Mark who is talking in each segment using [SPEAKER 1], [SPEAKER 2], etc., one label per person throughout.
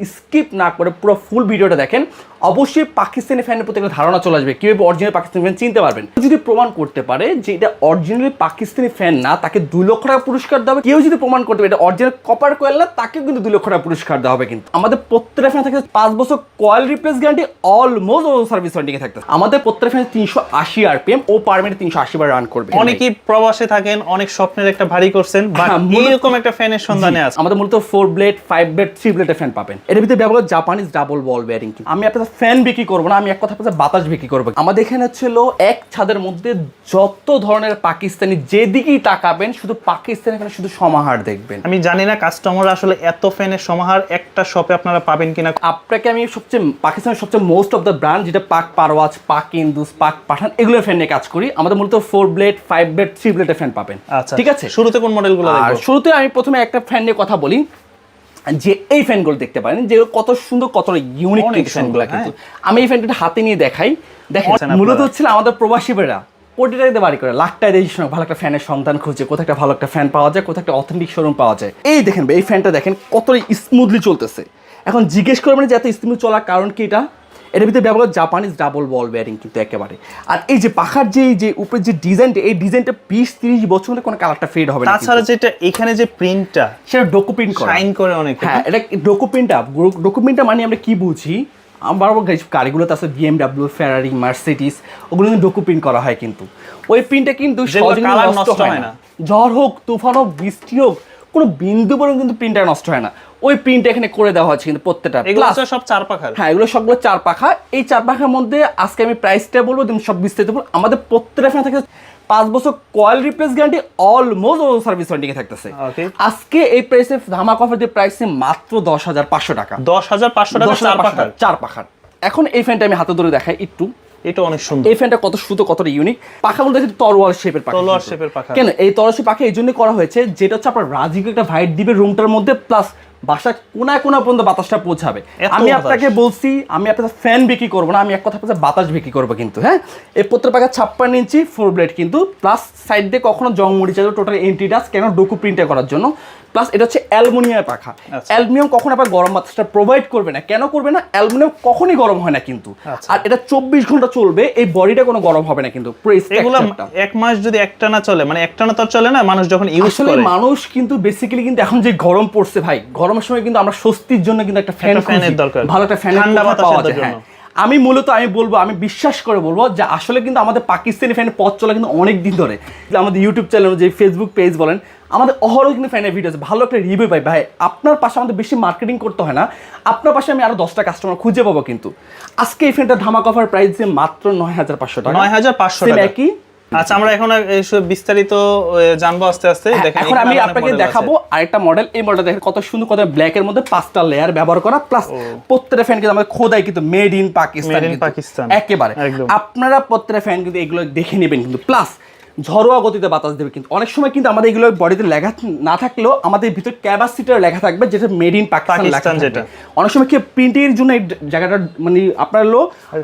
[SPEAKER 1] Skip না করে পুরো ফুল ভিডিওটা দেখেন। অবশ্যই পাকিস্তানি ফ্যানের প্রতি একটা ধারণা চলে আসবে। কীভাবে অরিজিনাল পাকিস্তানি ফ্যান চিনতে পারবেন? যদি প্রমাণ করতে পারে যে এটা অরিজিনালি পাকিস্তানি ফ্যান না তাকে দুই লক্ষ টাকা পুরস্কার দেওয়া হবে। কেউ যদি প্রমাণ করতে পারে এটা অরিজিনাল কপার কয়েল না তাকে কিন্তু দুই লক্ষ টাকা পুরস্কার দেওয়া হবে কিন্তু। আমাদের প্রত্যেকটা ফ্যান থাকে পাঁচ বছর coil replace guarantee almost service ওয়ারেন্টিকে থাকতে আমাদের প্রত্যেকটা ফ্যান তিনশো আশি আর আরপিএম ও পার মিনিট তিনশো আশি বার রান করবে।
[SPEAKER 2] অনেকেই প্রবাসে থাকেন অনেক স্বপ্নের একটা ভারী করছেন বা
[SPEAKER 1] হ্যাঁ,
[SPEAKER 2] এইরকম একটা ফ্যানের সন্ধানে আছে।
[SPEAKER 1] আমাদের মূলত four blade five blade three ব্লেডের fan পাবেন। এর ভিতরে ব্যবহার জাপানিজ ডাবল বল বেয়ারিং আমি আপনাদের ফ্যান বিক্রি করব না আমি এক কথা বাতাস বিক্রি করব। আমাদের এখানে ছিল এক ছাদের মধ্যে যত ধরনের পাকিস্তানি যেদিকেই তাকাবেন শুধু পাকিস্তানি এখানে শুধু সমাহার দেখবেন।
[SPEAKER 2] আমি জানি না কাস্টমার আসলে এত ফ্যানের সমাহার একটা শপে আপনারা পাবেন কিনা।
[SPEAKER 1] আপনাকে আমি সবচেয়ে পাকিস্তানের সবচেয়ে মোস্ট অফ দ্য ব্র্যান্ড যেটা পাক পারওয়াজ পাক ইন্দুস পাক পাঠান এগুলোর ফ্যান নিয়ে কাজ করি। আমাদের মূলত four blade five blade three ব্লেডের fan পাবেন।
[SPEAKER 2] আচ্ছা
[SPEAKER 1] ঠিক আছে?
[SPEAKER 2] শুরুতে কোন মডেলগুলো
[SPEAKER 1] শুরুতে আমি প্রথমে একটা ফ্যান নিয়ে কথা বলি। যে এই ফ্যানগুলো দেখতে পারেন যে কত সুন্দর কত ইউনিক ফ্যানগুলো কিন্তু আমি এই ফ্যানটা হাতে নিয়ে দেখাই। দেখেন মূলত হচ্ছিল আমাদের প্রবাসী বেড়া কোটি টাকাতে বাড়ি করে লাখ টাকা দিয়ে ভালো একটা ফ্যানের সন্ধান খুঁজে কোথাও একটা ভালো একটা ফ্যান পাওয়া যায় কোথাও একটা অথেন্টিক শোরুম পাওয়া যায়। এই দেখেন এই ফ্যানটা দেখেন কতটা স্মুথলি চলতেছে। এখন জিজ্ঞেস করবেন যে এত স্মুথ চলার কারণ কি এটা? এটার ভিতরে ব্যবহার জাপানিজ ডাবল বল বেয়ারিং কিন্তু একেবারে। আর এই যে পাখার যে যে উপরে যে ডিজাইনটা এই ডিজাইনটা বিশ তিরিশ বছর হলে কোনো কালারটা ফেড হবে না
[SPEAKER 2] তাছাড়া যেটা এখানে যে প্রিন্টটা
[SPEAKER 1] সেটা করা।
[SPEAKER 2] শাইন করে অনেক
[SPEAKER 1] হ্যাঁ এটা ডকুমেন্টটা ডকুমেন্টটা মানে আমরা কি বুঝি? আমার গাড়িগুলোতে আছে বিএমডাব্লিউ ফেরারি মার্সিডিস ওগুলো কিন্তু ডকুমেন্ট করা হয় কিন্তু। ওই প্রিন্টটা কিন্তু নষ্ট হয় না। ঝড় হোক তুফান হোক বৃষ্টি হোক কোনো বিন্দু পর্যন্ত কিন্তু প্রিন্টার নষ্ট হয় না। ওই প্রিন্টটা এখানে করে দেওয়া হচ্ছে কিন্তু প্রত্যেকটা।
[SPEAKER 2] এগুলো সব চার পাখার
[SPEAKER 1] হ্যাঁ এগুলো সবগুলো চার পাখা এই চার পাখার মধ্যে আজকে আমি প্রাইসটা বলব তুমি সব বিস্তারিত বলব। আমাদের প্রত্যেকটা ফ্যান থাকে পাঁচ বছর coil replace guarantee almost service ওয়ারেন্টিকে থাকতেছে। আজকে এই প্রাইসে ধামাক অফার দিয়ে প্রাইসে মাত্র দশ হাজার পাঁচশো টাকা।
[SPEAKER 2] দশ হাজার পাঁচশো টাকা চার পাখার
[SPEAKER 1] চার পাখার এখন এই ফ্যানটা আমি হাতে ধরে দেখাই একটু।
[SPEAKER 2] এটা অনেক সুন্দর।
[SPEAKER 1] এই ফ্যানটা কত সুতো কতটা ইউনিক পাখাগুলো দেখে তরোয়াল শেপের পাখা। কিন্তু।
[SPEAKER 2] shape-এর পাখা।
[SPEAKER 1] কেন? এই তরোয়াল শেপ পাখা এই জন্য করা হয়েছে যেটা হচ্ছে আপনার রাজিকে একটা ভাইট দিবে রুমটার মধ্যে প্লাস বাসা কোনায় কোনা পর্যন্ত বাতাসটা পৌঁছাবে। আমি আপনাকে বলছি আমি আপনার ফ্যান বিক্রি করব না আমি এক কথা বলছি বাতাস বিক্রি করব কিন্তু হ্যাঁ? এই পত্র পাখা ছাপ্পান্ন ইঞ্চি ফোর ব্লেড কিন্তু প্লাস সাইড দিয়ে কখনো জং মরিচা যাবে টোটাল এন্টিডাস কেন ডোকু প্রিন্টে করার জন্য? প্লাস এটা হচ্ছে অ্যালুমিনিয়াম পাখা।
[SPEAKER 2] আচ্ছা।
[SPEAKER 1] অ্যালুমিনিয়াম কখনো আপনার গরম বাতাসটা প্রোভাইড করবে না। কেন করবে না? অ্যালুমিনিয়াম কখনই গরম হয় না কিন্তু।
[SPEAKER 2] আচ্ছা।
[SPEAKER 1] আর এটা চব্বিশ ঘণ্টা চলবে এই বডিটা কোনো গরম হবে না কিন্তু
[SPEAKER 2] এগুলো এক মাস যদি একটা না চলে মানে একটা না তো চলে না মানুষ যখন ইউজ করে।
[SPEAKER 1] মানুষ কিন্তু বেসিক্যালি কিন্তু এখন যে গরম পড়ছে ভাই গরমের সময় কিন্তু আমরা স্বস্তির জন্য কিন্তু একটা ফ্যান
[SPEAKER 2] ফ্যানের দরকার।
[SPEAKER 1] ভালো একটা ফ্যান
[SPEAKER 2] ঠান্ডা
[SPEAKER 1] পাওয়া যায়। হ্যাঁ। আমি মূলত আমি বলব আমি বিশ্বাস করে বলব যে আসলে কিন্তু আমাদের পাকিস্তানি ফ্যানের পথ চলা কিন্তু অনেক দিন ধরে। আমাদের ইউটিউব চ্যানেল যে ফেসবুক পেজ বলেন আমাদের অহরহ কিন্তু ফ্যানের ভিডিও আছে। ভালো একটা রিভিউ পাই। ভাই আপনার পাশে আমাদের বেশি মার্কেটিং করতে হয় না। আপনার পাশে আমি আরও দশটা কাস্টমার খুঁজে পাবো কিন্তু। আজকে এই ফ্যানটা ধামাক অফার প্রাইস যে মাত্র নয় হাজার পাঁচশো টাকা।
[SPEAKER 2] নয় হাজার পাঁচশো
[SPEAKER 1] একই?
[SPEAKER 2] আচ্ছা আমরা এখন এইসব বিস্তারিত জানব আস্তে আস্তে।
[SPEAKER 1] হ্যাঁ,
[SPEAKER 2] দেখেন
[SPEAKER 1] এখন আমি আপনাকে। দেখাবো আরেকটা মডেল এই মডেলটা দেখেন কত সুন্দর কত ব্ল্যাক এর মধ্যে পাঁচটা লেয়ার ব্যবহার করা। প্লাস প্রত্যেকটা ফ্যান কিন্তু আমাদের খোদাই কিন্তু made in Pakistan
[SPEAKER 2] Made in Pakistan.
[SPEAKER 1] একেবারে। আপনারা প্রত্যেকটা ফ্যান কিন্তু এগুলো দেখে নেবেন কিন্তু। প্লাস ঝরোয়া গতিতে বাতাস দেবে কিন্তু। অনেক সময় কিন্তু আমাদের এগুলো বডিতে লেখা না থাকলেও আমাদের ভিতর ক্যাপাসিটার লেখা থাকবে যেটা মেড ইন পাকিস্তান
[SPEAKER 2] যেটা।
[SPEAKER 1] অনেক সময় কি প্রিন্টের জন্য এই জায়গাটা মানে আপনার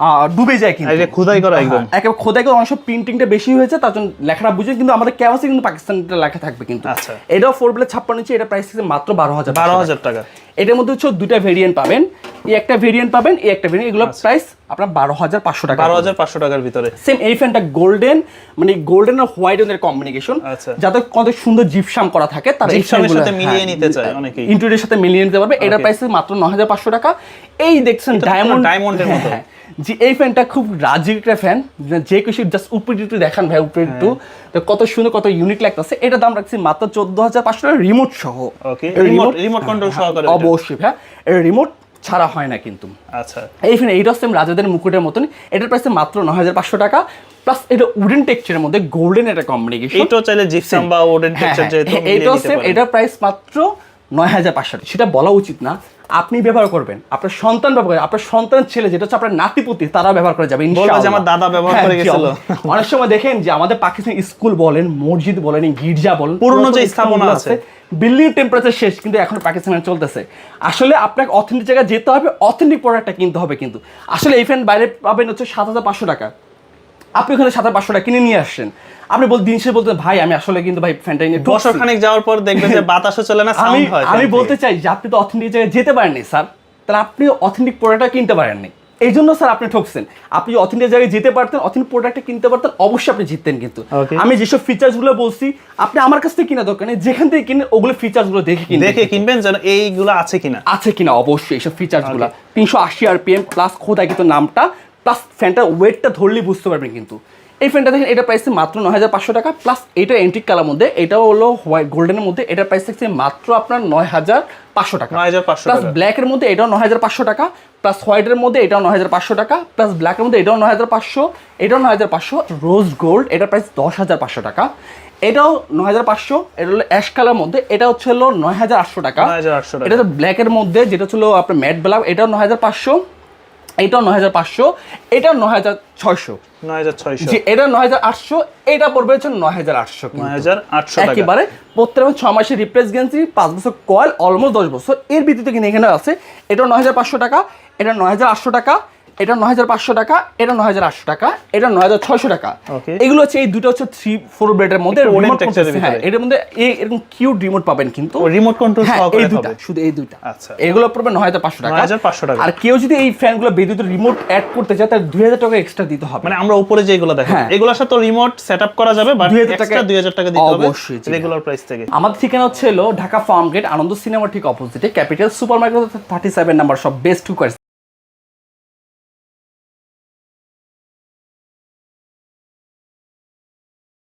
[SPEAKER 1] আহ, ডুবে যায় কিন্তু।
[SPEAKER 2] খোদাই করা একদম।
[SPEAKER 1] হ্যাঁ, একেবারে খোদাই করে অনেক সময় প্রিন্টিংটা বেশি হয়েছে তার জন্য লেখাটা বুঝে কিন্তু আমাদের ক্যাপাসিটি কিন্তু পাকিস্তানটা লেখা থাকবে কিন্তু।
[SPEAKER 2] আচ্ছা।
[SPEAKER 1] এটাও ফোর প্লে ছাপ্পান্ন ইঞ্চি এটা প্রাইস মাত্র বারো হাজার
[SPEAKER 2] বারো হাজার টাকা।
[SPEAKER 1] এটার মধ্যে হচ্ছে দুইটা ভেরিয়েন্ট পাবেন। এই একটা ভেরিয়েন্ট পাবেন এই একটা ভেরিয়েন্ট এগুলো প্রাইস আপনার বারো হাজার পাঁচশো টাকা
[SPEAKER 2] বারো হাজার পাঁচশো টাকার ভিতরে।
[SPEAKER 1] সেম এই ফ্যানটা গোল্ডেন মানে গোল্ডেন আর হোয়াইট এর কম্বিনেশন
[SPEAKER 2] আচ্ছা।
[SPEAKER 1] যাতে কত সুন্দর জিপসাম করা থাকে তারা
[SPEAKER 2] জিপসামের সাথে মিলিয়ে
[SPEAKER 1] হ্যাঁ,
[SPEAKER 2] নিতে চায় অনেকেই।
[SPEAKER 1] সাথে মিলিয়ে নিতে পারবে। এটার প্রাইস মাত্র নয় হাজার পাঁচশো টাকা। এই দেখছেন ডায়মন্ড
[SPEAKER 2] এর মতো।
[SPEAKER 1] যে এই ফ্যানটা খুব রাজি একটা ফ্যান যে কিছু জাস্ট উপরে একটু দেখান ভাই উপরে একটু।
[SPEAKER 2] হ্যাঁ।
[SPEAKER 1] তো কত সুন্দর কত ইউনিক লাগতেছে। এটা দাম রাখছি মাত্র চোদ্দ হাজার পাঁচশো টাকা রিমোট সহ।
[SPEAKER 2] রিমোট রিমোট কন্ট্রোল সহকারে
[SPEAKER 1] অবশ্যই হ্যাঁ রিমোট ছাড়া হয় না কিন্তু।
[SPEAKER 2] আচ্ছা।
[SPEAKER 1] এই ফ্যান এইটা সেম রাজাদের মুকুটের মতন। এটার প্রাইস মাত্র নয় হাজার পাঁচশো টাকা। প্লাস এটা উডেন টেক্সচারের মধ্যে গোল্ডেন একটা কম্বিনেশন
[SPEAKER 2] এটা চাইলে জিপসাম বা উডেন টেক্সচার যেহেতু মিলিয়ে
[SPEAKER 1] হ্যাঁ, এটাও সেম এটার প্রাইস মাত্র নয় হাজার পাঁচশো টাকা। সেটা বলা উচিত না। আপনি ব্যবহার করবেন আপনার সন্তান ব্যবহার আপনার সন্তান ছেলে যেটা হচ্ছে আপনার নাতিপুতি তারা ব্যবহার করে যাবে ইনশাআল্লাহ।
[SPEAKER 2] আমার দাদা ব্যবহার
[SPEAKER 1] হ্যাঁ,
[SPEAKER 2] করে গেছিল।
[SPEAKER 1] অনেক সময় দেখেন যে আমাদের পাকিস্তান স্কুল বলেন মসজিদ বলেন গির্জা বলেন
[SPEAKER 2] পুরনো যে স্থাপনা আছে।
[SPEAKER 1] বিল্ডিং টেম্পারেচার শেষ কিন্তু এখন পাকিস্তানে চলতেছে আসলে আপনাকে অথেন্টিক জায়গায় যেতে হবে অথেন্টিক প্রোডাক্টটা কিনতে হবে কিন্তু আসলে এই ফ্যান বাইরে পাবেন হচ্ছে সাত হাজার পাঁচশো টাকা আপনি ওখানে সাত পাঁচশো টাকা কিনে নিয়ে আসছেন আপনি বল দিন শেষে বলতেন ভাই আমি আসলে কিন্তু ভাই ফ্যানটা নিয়ে
[SPEAKER 2] বছর খানিক যাওয়ার পর দেখবেন যে বাতাসও চলে না
[SPEAKER 1] আমি
[SPEAKER 2] সাউন্ড হয়
[SPEAKER 1] আমি বলতে চাই যে আপনি তো অথেন্টিক জায়গায় যেতে পারেননি স্যার। তাহলে আপনি অথেন্টিক প্রোডাক্টটা কিনতে পারেননি। এই জন্য স্যার আপনি ঠকছেন। আপনি অথেন্টিক জায়গায় যেতে পারতেন অথেন্টিক প্রোডাক্টটা কিনতে পারতেন অবশ্যই আপনি জিততেন কিন্তু। আমি যেসব ফিচার্সগুলো বলছি আপনি আমার কাছ থেকে কিনা দরকার নেই। যেখান থেকে কিনে ওগুলো ফিচার্সগুলো দেখে কিনবেন।
[SPEAKER 2] দেখে কিনবেন যেন এইগুলো আছে কিনা।
[SPEAKER 1] আছে কিনা অবশ্যই এইসব ফিচার্সগুলো তিনশো আশি আরপিএম প্লাস খোদায় কিন্তু নামটা প্লাস ফ্যানটার ওয়েটটা ধরলেই বুঝতে পারবেন কিন্তু এই ফ্যানটা দেখেন এটা প্রাইস মাত্র নয় হাজার পাঁচশো টাকা প্লাস এটা এন্টিক কালার মধ্যে এটাও হলো হোয়াইট গোল্ডেনের মধ্যে এটা প্রাইস থাকছে মাত্র আপনার নয় হাজার পাঁচশো টাকা
[SPEAKER 2] 9,500
[SPEAKER 1] প্লাস ব্ল্যাকের মধ্যে এটাও নয় হাজার পাঁচশো টাকা প্লাস হোয়াইটের মধ্যে এটাও নয় হাজার পাঁচশো টাকা প্লাস ব্ল্যাকের মধ্যে এটাও নয় হাজার পাঁচশো এটাও নয় হাজার পাঁচশো রোজ গোল্ড এটার প্রাইস দশ হাজার পাঁচশো টাকা এটাও নয় হাজার পাঁচশো এটা হলো অ্যাশ কালার মধ্যে এটা হচ্ছে হলো নয় হাজার আটশো টাকা
[SPEAKER 2] 9,800 টাকা।
[SPEAKER 1] এটা তো ব্ল্যাকের মধ্যে যেটা ছিল আপনার ম্যাট ব্ল্যাক এটাও নয় হাজার পাঁচশো এটাও নয় হাজার পাঁচশো এটাও নয় হাজার ছয়শো।
[SPEAKER 2] নয় হাজার ছয়শো।
[SPEAKER 1] এটা নয় হাজার আটশো এটা পড়বে হচ্ছে নয় হাজার আটশো
[SPEAKER 2] নয় হাজার আটশো
[SPEAKER 1] একেবারে প্রত্যেক ছ মাসের রিপ্লেস গেঞ্জি পাঁচ বছর কয়েল অলমোস্ট দশ বছর। এর ভিত্তিতে কিন্তু এখানে আছে এটা নয় হাজার পাঁচশো টাকা এটা নয় হাজার আটশো টাকা এটা নয় হাজার পাঁচশো টাকা এটা নয় হাজার আটশো টাকা এটা নয় হাজার ছয়শো টাকা। এগুলো হচ্ছে এই দুটো হচ্ছে থ্রি ফোর ব্রেডের মধ্যে হ্যাঁ এটার মধ্যে এরকম কিউট রিমোট পাবেন কিন্তু।
[SPEAKER 2] রিমোট কন্ট্রোল
[SPEAKER 1] হ্যাঁ এই দুটা শুধু এই দুইটা।
[SPEAKER 2] আচ্ছা।
[SPEAKER 1] এগুলো পড়বে নয় হাজার পাঁচশো টাকা।
[SPEAKER 2] 9,500 টাকা।
[SPEAKER 1] আর কেউ যদি এই ফ্যানগুলো বিদ্যুৎ রিমোট অ্যাড করতে চায় তার দুই হাজার টাকা এক্সট্রা দিতে হবে।
[SPEAKER 2] মানে আমরা উপরে যেগুলো দেখেন
[SPEAKER 1] হ্যাঁ।
[SPEAKER 2] এগুলোর সাথে রিমোট সেটআপ করা যাবে বাট
[SPEAKER 1] 2000 টাকা-
[SPEAKER 2] এক্সট্রা 2000 টাকা দিতে হবে
[SPEAKER 1] অবশ্যই,
[SPEAKER 2] রেগুলার প্রাইস থেকে।
[SPEAKER 1] আমাদের ঠিকানা হচ্ছে Dhaka farm gate Ananda cinema ঠিক অপোজিটে capital super market thirty seven number সব বেস্ট টু